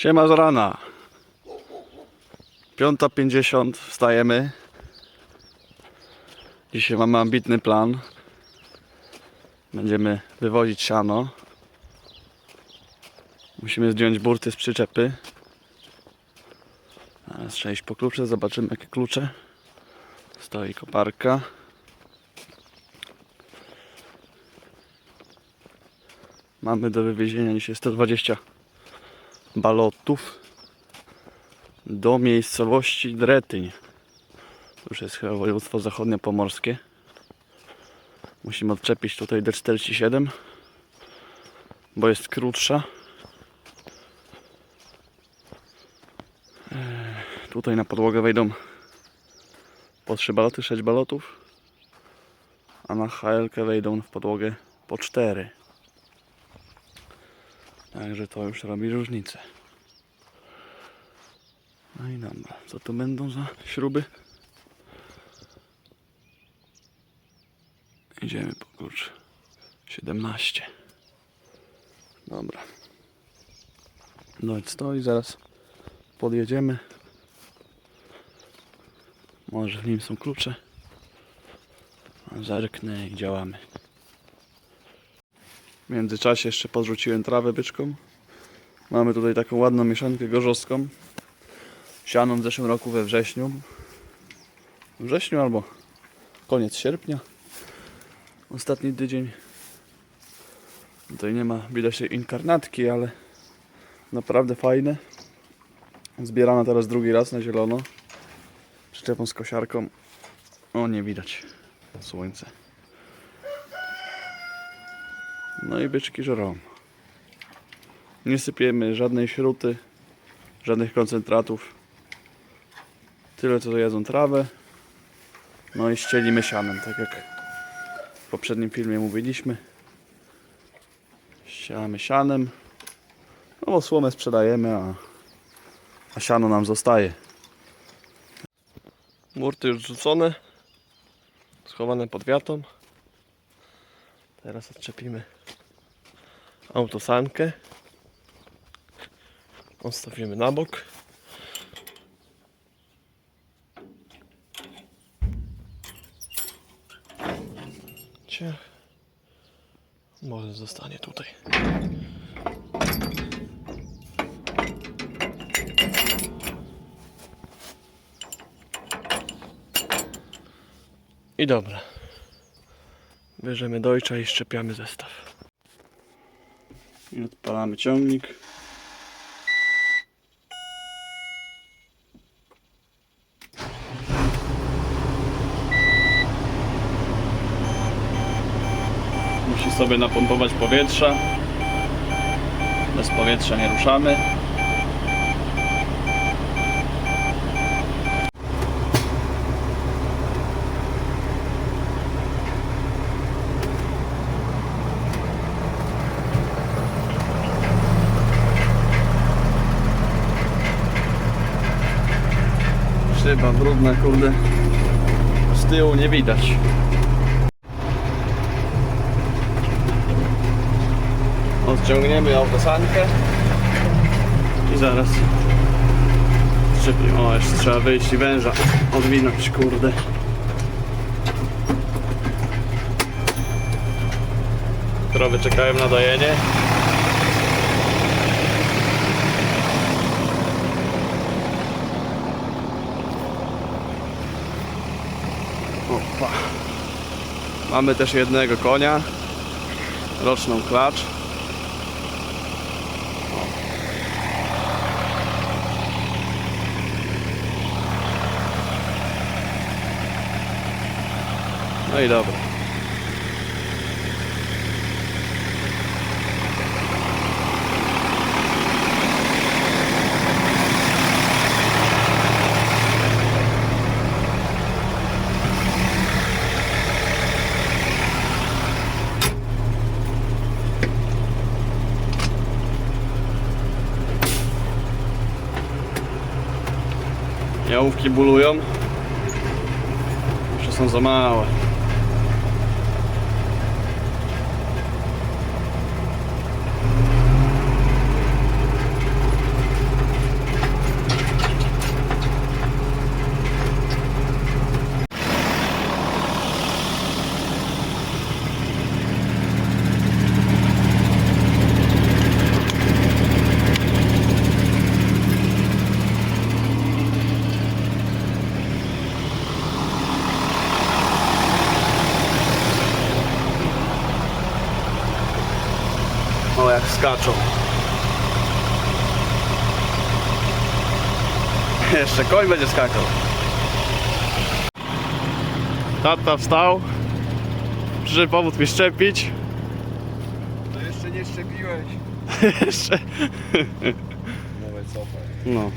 Siema z rana. 5.50 wstajemy. Dzisiaj mamy ambitny plan. Będziemy wywozić siano. Musimy zdjąć burty z przyczepy. Teraz trzeba iść po klucze, zobaczymy jakie klucze. Stoi koparka. Mamy do wywiezienia dzisiaj 120 balotów do miejscowości Dretyń. To już jest chyba województwo zachodniopomorskie. Musimy odczepić tutaj D47, bo jest krótsza. Eee, Tutaj na podłogę wejdą po 3 baloty, 6 balotów, a na HL wejdą w podłogę po 4. Także to już robi różnicę. No i dobra, co to będą za śruby? Idziemy po klucz 17. Dobra. No i stoi, zaraz podjedziemy. Może w nim są klucze. Zerknę i działamy. W międzyczasie jeszcze podrzuciłem trawę byczką. Mamy tutaj taką ładną mieszankę gorzowską. Sianą w zeszłym roku we wrześniu. Wrześniu albo koniec sierpnia. Ostatni tydzień. Tutaj nie ma, widać inkarnatki, ale naprawdę fajne. Zbierana teraz drugi raz na zielono. Przyczepą z kosiarką. O, nie widać. Słońce. No i byczki żerą. Nie sypiemy żadnej śruty, żadnych koncentratów. Tyle co jedzą trawę. No i ścielimy sianem, tak jak w poprzednim filmie mówiliśmy. Ścielamy sianem. No bo słomę sprzedajemy, a, a siano nam zostaje. Murty już rzucone. Schowane pod wiatą. Teraz odczepimy autosankę. Odstawimy na bok. Ciach. Może zostanie tutaj. I dobra. Bierzemy dojcza i szczepiamy zestaw. I odpalamy ciągnik. Musi sobie napompować powietrza. Bez powietrza nie ruszamy. Szyba brudna, kurde. Z tyłu nie widać. Odciągniemy autosankę i zaraz. O, jeszcze trzeba wyjść i węża odwinąć, kurde. Krowy czekają na dojenie. Mamy też jednego konia. Roczną klacz. No i dobra. Jałówki bulują. Jeszcze są za małe. Skaczą. Jeszcze koń będzie skakał. Tata wstał. Przyszedł pomóc mi szczepić. No jeszcze nie szczepiłeś. Jeszcze. Nowe cofaj. No.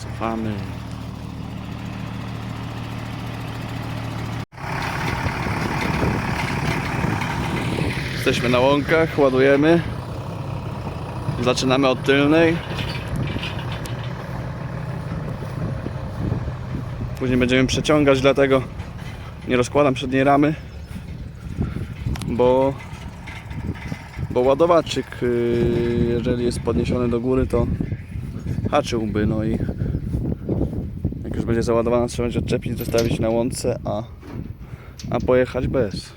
Cofamy. Jesteśmy na łąkach, ładujemy. Zaczynamy od tylnej. Później będziemy przeciągać, dlatego nie rozkładam przedniej ramy, bo bo ładowaczyk, yy, jeżeli jest podniesiony do góry, to haczyłby, no i jak już będzie załadowana, trzeba będzie odczepić, zostawić na łące, a, a pojechać bez.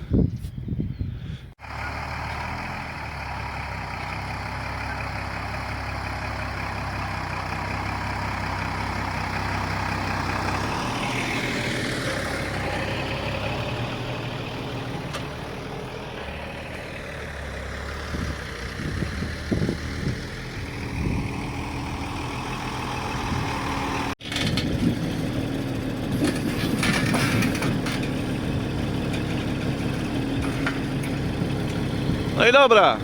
I dobra.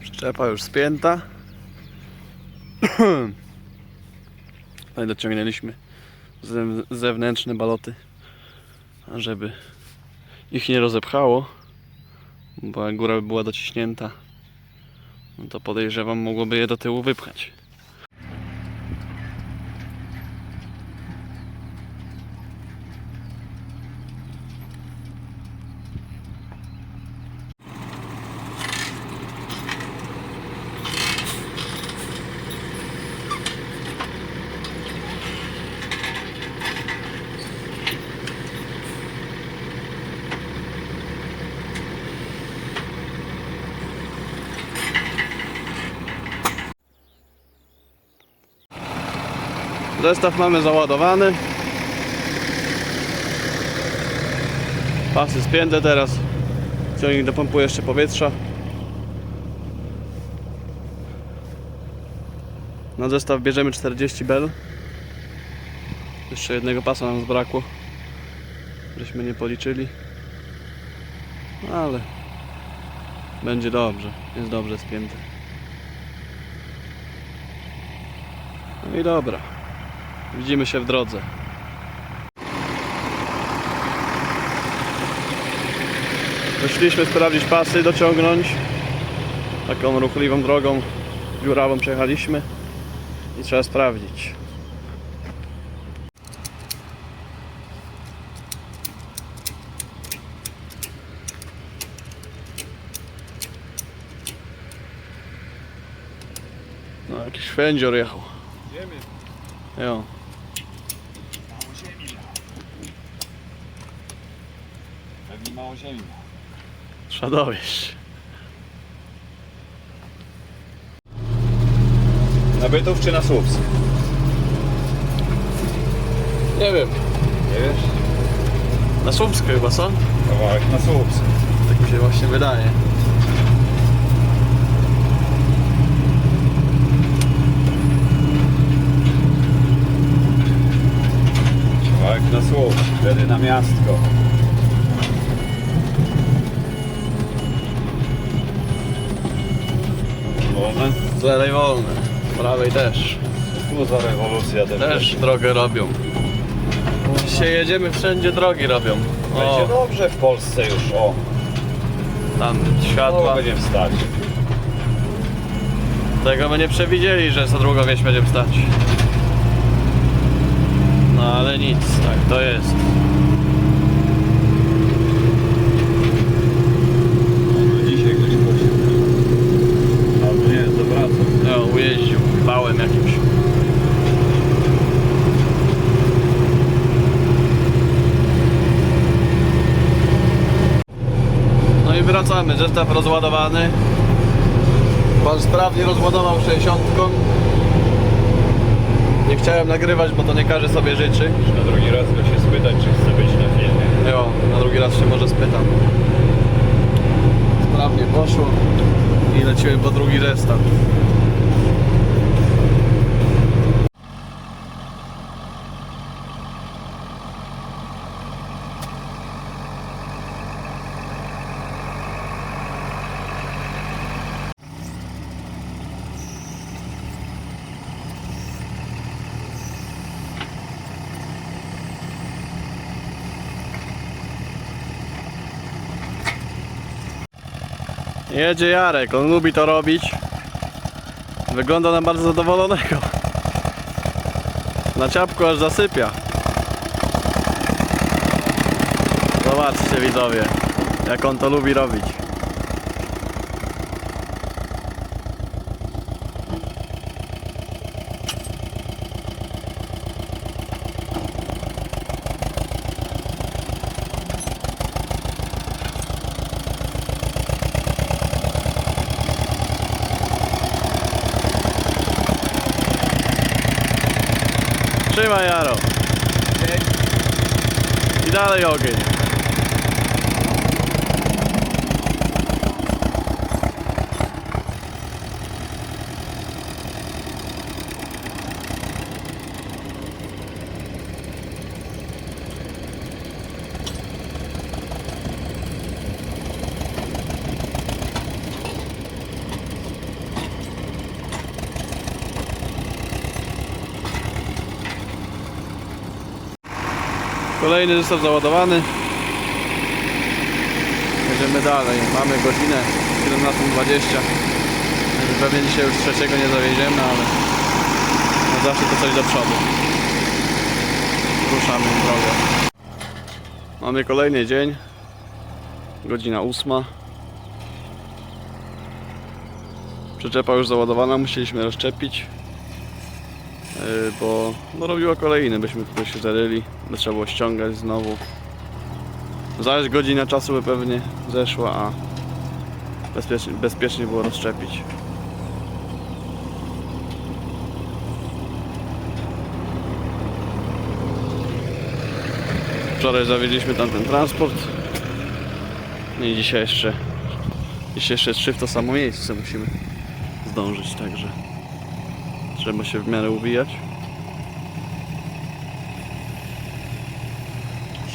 Przyczepa już spięta. Tutaj dociągnęliśmy ze- zewnętrzne baloty, żeby ich nie rozepchało, bo jak góra by była dociśnięta, no to podejrzewam mogłoby je do tyłu wypchać. Zestaw mamy załadowany. Pasy spięte teraz. Ciągnik dopompuje jeszcze powietrza. Na zestaw bierzemy 40 bel. Jeszcze jednego pasa nam zbrakło. Żeśmy nie policzyli. Ale będzie dobrze. Jest dobrze spięte. No i dobra. Widzimy się w drodze. Wyszliśmy sprawdzić pasy, dociągnąć. Taką ruchliwą drogą dziurawą przejechaliśmy i trzeba sprawdzić. No jakiś fędzior jechał. Wiemy. Jo. Mało ziemi. Pewnie mało ziemi. Trzeba dowieść. Na Bytów czy na Słupsk? Nie wiem. Nie wiesz? Na Słupsk chyba, co? Kawałek na Słupsk. Tak mi się właśnie wydaje. Kawałek na Słupsk. Wtedy na miastko. Wolne? Z lewej wolne. Z prawej też. Tu za rewolucja też. Też drogę robią. Dzisiaj jedziemy wszędzie drogi robią. Będzie O, dobrze w Polsce już. O, tam światła światła. będziemy stać. Tego my nie przewidzieli, że za długo wieś będziemy stać. No ale nic, tak to jest. No, dzisiaj ktoś prosił. Albo nie, zawracam. No, ujeździł bałem jakimś. Wracamy, zestaw rozładowany. Pan sprawnie rozładował 60. Nie chciałem nagrywać, bo to nie każdy sobie życzy. Na drugi raz go się spytać, czy chce być na filmie. Jo, na drugi raz się może spytam. Sprawnie poszło i lecimy po drugi restart. Jedzie Jarek, on lubi to robić. Wygląda na bardzo zadowolonego. Na ciapku aż zasypia. Zobaczcie widzowie, jak on to lubi robić. Trzymaj Jaro. I dalej ogień. Kolejny zestaw załadowany. Jedziemy dalej. Mamy godzinę 17.20. Także Pewnie dzisiaj już trzeciego nie zawieziemy, ale no zawsze to coś do przodu. Ruszamy w drogę. Mamy kolejny dzień. Godzina ósma. Przyczepa już załadowana, musieliśmy rozczepić. Yy, bo no, robiła kolejny, byśmy tutaj się zaryli, by trzeba było ściągać znowu. Zaś godzina czasu by pewnie zeszła, a bezpiecznie, bezpiecznie było rozczepić. Wczoraj zawieźliśmy tam ten transport. No i dzisiaj jeszcze, dzisiaj jeszcze trzy w to samo miejsce musimy zdążyć, także. Trzeba się w miarę uwijać.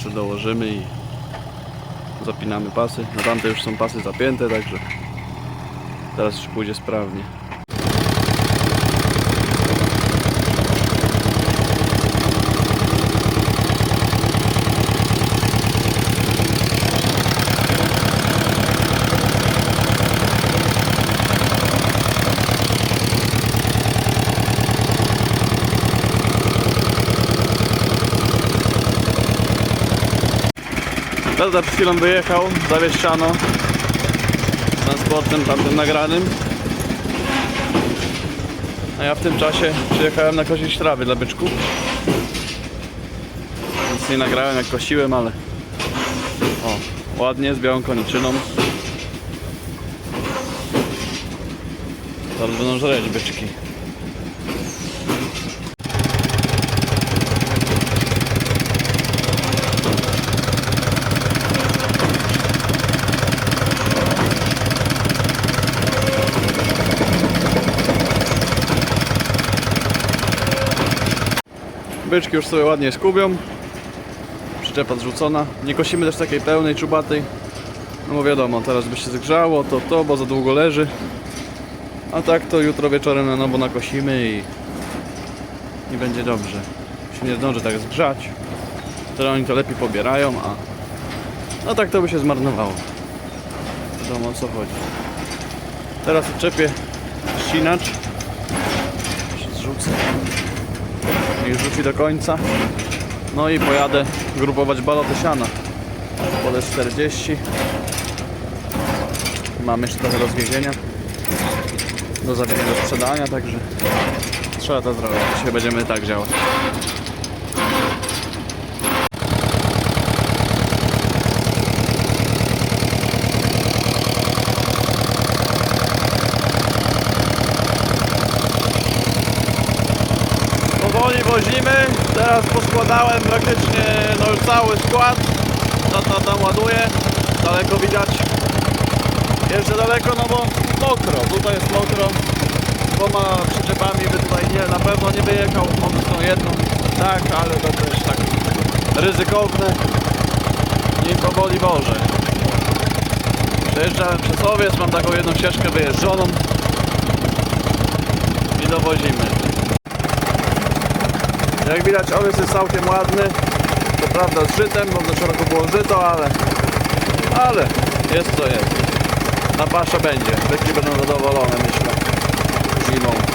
Jeszcze dołożymy i zapinamy pasy. Na tamte już są pasy zapięte, także teraz już pójdzie sprawnie. Tata przed chwilą wyjechał, zawieźć siano transportem tamtym nagranym. A ja w tym czasie przyjechałem na kosić trawy dla byczków. Nic nie nagrałem jak kosiłem, ale o, ładnie z białą koniczyną. Zaraz będą żreć byczki. Byczki już sobie ładnie skubią. Przyczepa zrzucona. Nie kosimy też takiej pełnej, czubatej. No bo wiadomo, teraz by się zgrzało, to to, bo za długo leży. A tak to jutro wieczorem na nowo nakosimy i, i będzie dobrze. Się nie zdąży tak zgrzać. Wtedy oni to lepiej pobierają, a no tak to by się zmarnowało. Wiadomo o co chodzi. Teraz odczepię ścinacz. Zrzucę. Niech rzuci do końca. No i pojadę grupować baloty siana. Pole 40. Mam jeszcze trochę do zwiezienia. Do zawiezienia do sprzedania, także trzeba to zrobić. Dzisiaj będziemy tak działać. Powoli wozimy. Teraz poskładałem praktycznie no już cały skład. tata tam ładuje, daleko widać. Jeszcze daleko, no bo mokro, tutaj jest mokro. Dwoma przyczepami by tutaj nie, na pewno nie wyjechał, z tą jedną, tak, ale to też tak ryzykowne i powoli Boże. Przejeżdżałem przez owiec, mam taką jedną ścieżkę wyjeżdżoną i dowozimy. Jak widać owiec jest całkiem ładny, co prawda z żytem, bo zeszłym roku było żyto, ale, ale jest co jest. Na pasze będzie, byki będą zadowolone myślę zimą.